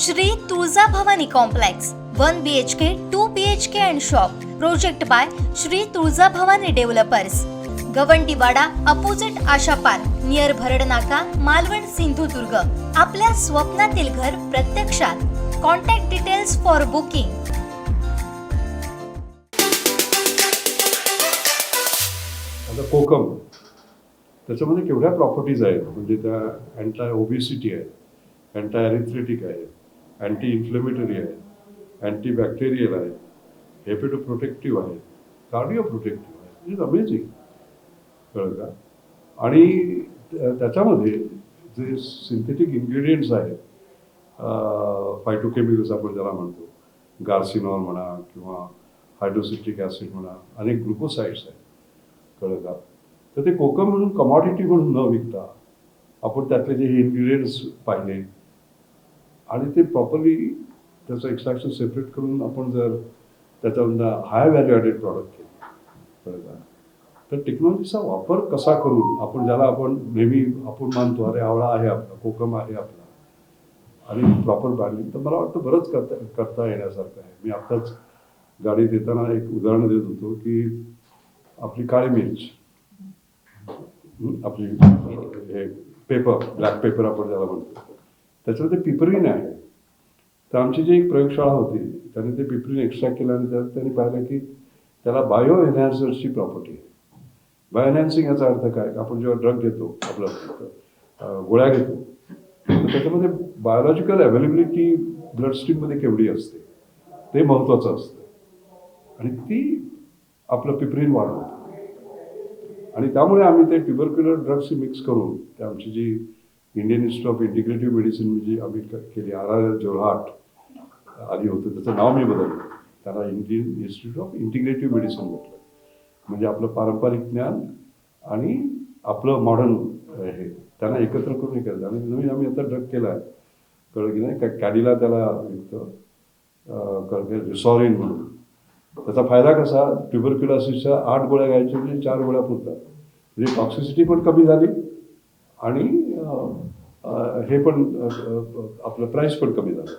Shri Tuljabhavani complex one B H K two B H K and shop project by Shri Tuljabhavani developers Gawandiwada opposite Asha park near Bharad नाका मालवण सिंधुदुर्ग. आपल्या स्वप्नातील घर प्रत्यक्षात. Contact details for booking आता कोकम. त्याच्यामध्ये केवढ्या properties आहेत? म्हणजे त्या अँटा ओबिसिटी आहे अँटा ॲरिथ्रेटिक आहे. अँटी इन्फ्लेमेटरी आहे अँटी बॅक्टेरियल आहे हेपेटो प्रोटेक्टिव्ह आहे कार्डिओ प्रोटेक्टिव्ह आहे इज अमेझिंग कळलं का? आणि त्या- त्याच्यामध्ये जे सिंथेटिक इन्ग्रेडियंट्स आहेत फायटोकेमिकल्स आपण ज्याला म्हणतो गार्सिनॉल म्हणा किंवा हायड्रोसिट्रिक ॲसिड म्हणा अनेक ग्लुकोसाइड्स आहेत. कळलं का? तर ते कोकम म्हणून कमॉडिटी म्हणून न विकता आपण त्यातले जे इन्ग्रेडियंट्स पाहिले आणि ते प्रॉपरली त्याचं एक्स्ट्रॅक्शन सेपरेट करून आपण जर त्याच्यामधनं हाय व्हॅल्यू ॲडेड प्रॉडक्ट केले तर टेक्नॉलॉजीचा वापर कसा करून आपण ज्याला आपण नेहमी आपण मानतो अरे आवळा आहे आपला कोकम आहे आपला आणि प्रॉपर ब्रँडिंग तर मला वाटतं बरंच करता करता येण्यासारखं आहे. मी आत्ताच गाडी देताना एक उदाहरण देत होतो की आपली काळी मिर्च आपली हे पेपर ब्लॅक पेपर आपण ज्याला म्हणतो. त्याच्यामध्ये पिपरीन आहे तर आमची जी एक प्रयोगशाळा होती त्याने ते पिपरीन एक्स्ट्रॅक्ट केल्यानंतर त्यांनी पाहिलं की त्याला बायो एनहॅन्सर्सची प्रॉपर्टी आहे. बायो एनहॅन्सिंग याचा अर्थ काय? आपण जेव्हा ड्रग घेतो आपलं गोळ्या घेतो तर त्याच्यामध्ये बायोलॉजिकल अवेलेबिलिटी ब्लड स्ट्रीममध्ये केवढी असते ते महत्त्वाचं असतं. आणि ती आपलं पिपरीन वाढवतं. आणि त्यामुळे आम्ही ते ट्युबरक्युलर ड्रग्स मिक्स करून ते आमची जी Indian institute of integrative medicine म्हणजे आम्ही केली. आर आर एल जोरहाट आधी होतं त्याचं नाव मी बदललं. त्याला Indian institute of integrative medicine म्हटलं. म्हणजे आपलं पारंपरिक ज्ञान आणि आपलं मॉडर्न हे. त्यांना एकत्र करून हे करायचं आणि नवीन आम्ही आता ड्रग केला आहे कळलं की नाही? का कॅडीला त्याला एक कळलं रिसॉरिन म्हणून. त्याचा फायदा कसा? ट्युबरक्युलोसिसच्या आठ गोळ्या घ्यायच्या म्हणजे चार गोळ्या पुरतात. म्हणजे टॉक्सिसिटी पण कमी झाली. आणि हे पण आपलं प्राईस पण कमी झालं.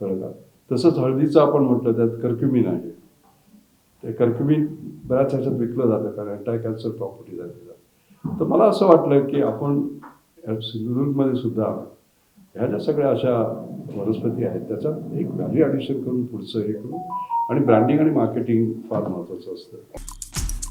कळलं का? तसंच हळदीचं आपण म्हटलं त्यात कर्क्युमिन आहे. ते कर्क्युमिन बऱ्याच ह्याच्यात विकलं जातं कारण अँटाय कॅन्सर प्रॉपर्टीज आहे त्याचा तर मला असं वाटलं की आपण सिंधुदुर्गमध्ये सुद्धा ह्या ज्या सगळ्या अशा वनस्पती आहेत त्याच्यात एक व्हॅल्यू ॲडिशन करून पुढचं हे करू. आणि ब्रँडिंग आणि मार्केटिंग फार महत्त्वाचं असतं.